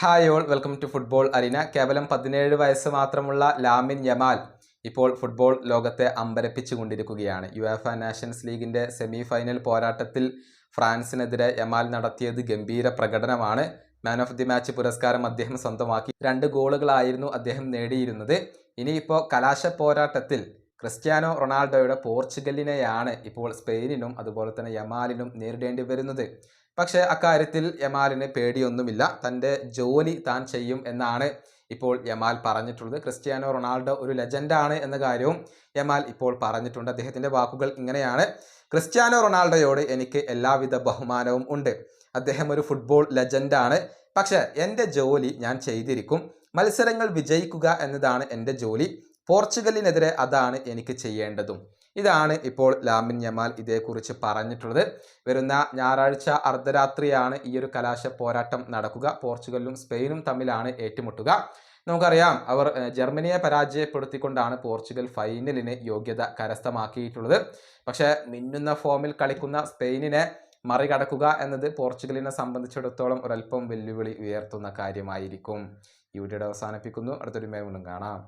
Hi all welcome to football arena കേവലം പതിനേഴ് വയസ്സ് മാത്രമുള്ള ലാമിൻ യമാൽ ഇപ്പോൾ ഫുട്ബോൾ ലോകത്തെ അമ്പരപ്പിച്ചുകൊണ്ടിരിക്കുകയാണ് യു എഫ് നാഷൻസ് ലീഗിന്റെ സെമി ഫൈനൽ പോരാട്ടത്തിൽ ഫ്രാൻസിനെതിരെ യമാൽ നടത്തിയത് ഗംഭീര പ്രകടനമാണ്. മാൻ ഓഫ് ദി മാച്ച് പുരസ്കാരം അദ്ദേഹം സ്വന്തമാക്കി. രണ്ട് ഗോളുകളായിരുന്നു അദ്ദേഹം നേടിയിരുന്നത്. ഇനിയിപ്പോൾ കലാശ പോരാട്ടത്തിൽ ക്രിസ്ത്യാനോ റൊണാൾഡോയുടെ പോർച്ചുഗലിനെയാണ് ഇപ്പോൾ സ്പെയിനിനും അതുപോലെ തന്നെ യമാലിനും നേരിടേണ്ടി വരുന്നത്. പക്ഷേ അക്കാര്യത്തിൽ യമാലിന് പേടിയൊന്നുമില്ല. തന്റെ ജോലി താൻ ചെയ്യും എന്നാണ് ഇപ്പോൾ യമാൽ പറഞ്ഞിട്ടുള്ളത്. ക്രിസ്ത്യാനോ റൊണാൾഡോ ഒരു ലെജൻഡാണ് എന്ന കാര്യവും യമാൽ ഇപ്പോൾ പറഞ്ഞിട്ടുണ്ട്. അദ്ദേഹത്തിന്റെ വാക്കുകൾ ഇങ്ങനെയാണ്. ക്രിസ്ത്യാനോ റൊണാൾഡോയോട് എനിക്ക് എല്ലാവിധ ബഹുമാനവും ഉണ്ട്. അദ്ദേഹം ഒരു ഫുട്ബോൾ ലെജൻഡാണ്. പക്ഷേ എന്റെ ജോലി ഞാൻ ചെയ്തിരിക്കും. മത്സരങ്ങൾ വിജയിക്കുക എന്നതാണ് എന്റെ ജോലി. പോർച്ചുഗലിനെതിരെ അതാണ് എനിക്ക് ചെയ്യേണ്ടതും. ഇതാണ് ഇപ്പോൾ ലാമിൻ യമാൽ ഇതേക്കുറിച്ച് പറഞ്ഞിട്ടുള്ളത്. വരുന്ന ഞായറാഴ്ച അർദ്ധരാത്രിയാണ് ഈ ഒരു കലാശ പോരാട്ടം നടക്കുക. പോർച്ചുഗലും സ്പെയിനും തമ്മിലാണ് ഏറ്റുമുട്ടുക. നമുക്കറിയാം അവർ ജർമ്മനിയെ പരാജയപ്പെടുത്തിക്കൊണ്ടാണ് പോർച്ചുഗൽ ഫൈനലിന് യോഗ്യത കരസ്ഥമാക്കിയിട്ടുള്ളത്. പക്ഷേ മിന്നുന്ന ഫോമിൽ കളിക്കുന്ന സ്പെയിനിനെ മറികടക്കുക എന്നത് പോർച്ചുഗലിനെ സംബന്ധിച്ചിടത്തോളം ഒരല്പം വെല്ലുവിളി ഉയർത്തുന്ന കാര്യമായിരിക്കും. ഈ വീഡിയോയുടെ അവസാനിപ്പിക്കുന്നു. അടുത്തൊരു മേ കാണാം.